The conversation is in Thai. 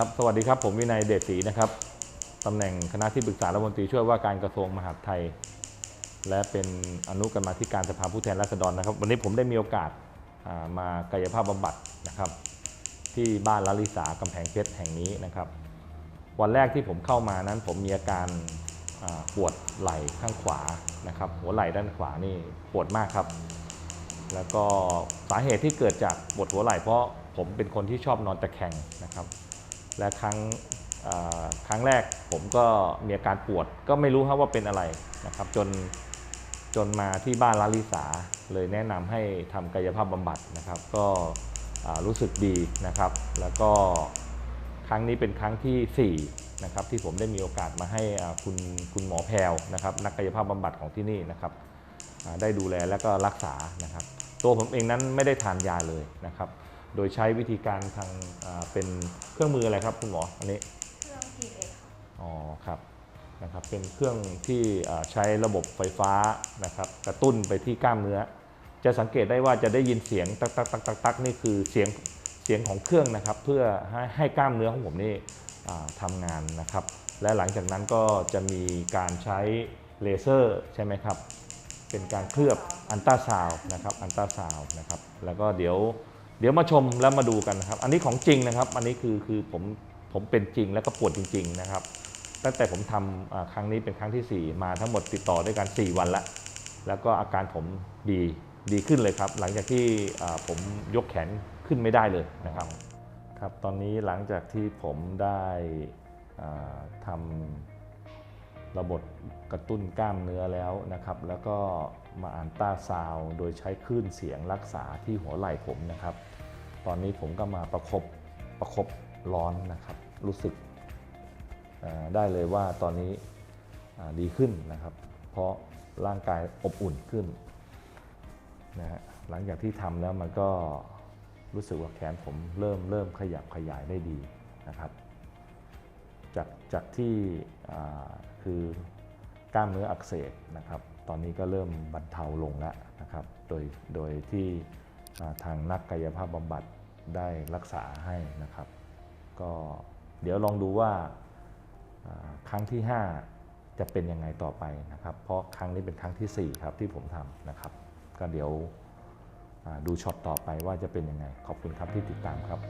ครับสวัสดีครับ ผมวินัยเดชศรีนะครับตำแหน่งคณะที่ปรึกษารัฐมนตรีช่วยว่าการกระทรวงมหาดไทย และเป็นอนุกรรมาธิการสภาผู้แทนราษฎรนะครับ วันนี้ผมได้มีโอกาสามากายภาพบำบัดนะครับ ที่บ้านลลิสากำแพงเพชรแห่งนี้นะครับ วันแรกที่ผมเข้ามานั้น ผมมีอาการาปวดไหล่ข้างขวานะครับ หัวไหล่ด้านขวานี่ปวดมากครับ แล้วก็สาเหตุที่เกิดจากปวดหัวไหล่เพราะผมเป็นคนที่ชอบนอนตะแคงนะครับ และครั้งครั้งแรกผมก็มีอาการปวดก็ไม่รู้ครับว่าเป็นอะไรนะครับ จนจนมาที่บ้านลาลิสาเลยแนะนำให้ทำกายภาพบำบัดนะครับ ก็รู้สึกดีนะครับ แล้วก็ครั้งนี้เป็นครั้งที่4นะครับที่ผมได้มีโอกาสมาให้คุณคุณหมอแพรวนะครับ นักกายภาพบำบัดของที่นี่นะครับได้ดูแลและก็รักษานะครับ ตัวผมเองนั้นไม่ได้ทานยาเลยนะครับ โดยใช้วิธีการทางอ่าเป็นเครื่องมืออะไรครับคุณหมออันนี้เครื่อง PX ค่ะอ๋อครับนะครับเป็นเครื่องที่อ่าใช้ระบบไฟฟ้านะครับกระตุ้นไปที่กล้ามเนื้อ จะสังเกตได้ว่าจะได้ยินเสียงตักตักตักตักตักนี่คือเสียงเสียงของเครื่องนะครับ เพื่อให้ให้กล้ามเนื้อของผมนี่อ่าทำงานนะครับ และหลังจากนั้นก็จะมีการใช้เลเซอร์ใช่ไหมครับเป็นการเคลือบอันตราซาวน์นะครับอันตราซาวน์นะครับแล้วก็เดี๋ยว เดี๋ยวมาชมแล้วมาดูกันนะครับ อันนี้ของจริงนะครับ อันนี้คือคือผมผมเป็นจริงแล้วก็ปวดจริง ๆ นะครับ ตั้งแต่ผมทำอ่าครั้งนี้เป็นครั้งทีสี่ 4 มาทั้งหมดติดต่อด้วยกัน 4 วันละแล้วก็อาการผมดีดีขึ้นเลยครับ หลังจากที่ผมยกแขนขึ้นไม่ได้เลยนะครับครับ ตอนนี้หลังจากที่ผมได้อ่าทำ ระบบกระตุ้นกล้ามเนื้อแล้วนะครับ แล้วก็มาอ่านต้าซาวโดยใช้คลื่นเสียงรักษาที่หัวไหล่ผมนะครับ ตอนนี้ผมก็มาประคบประคบร้อนนะครับ รู้สึกได้เลยว่าตอนนี้ดีขึ้นนะครับ เพราะร่างกายอบอุ่นขึ้นนะฮะหลังจากที่ทำแล้วมันก็รู้สึกว่าแขนผมเริ่มเริ่มขยับขยายได้ดีนะครับ จากจากที่คือกล้ามเนื้ออักเสบนะครับ ตอนนี้ก็เริ่มบรรเทาลงแล้วนะครับ โดยโดยที่ทางนักกายภาพบำบัดได้รักษาให้นะครับ ก็เดี๋ยวลองดูว่าครั้งที่ 5 จะเป็นยังไงต่อไปนะครับ เพราะครั้งนี้เป็นครั้งทีสี่4 ครับที่ผมทำนะครับ ก็เดี๋ยวดูช็อตต่อไปว่าจะเป็นยังไง ขอบคุณครับที่ติดตามครับ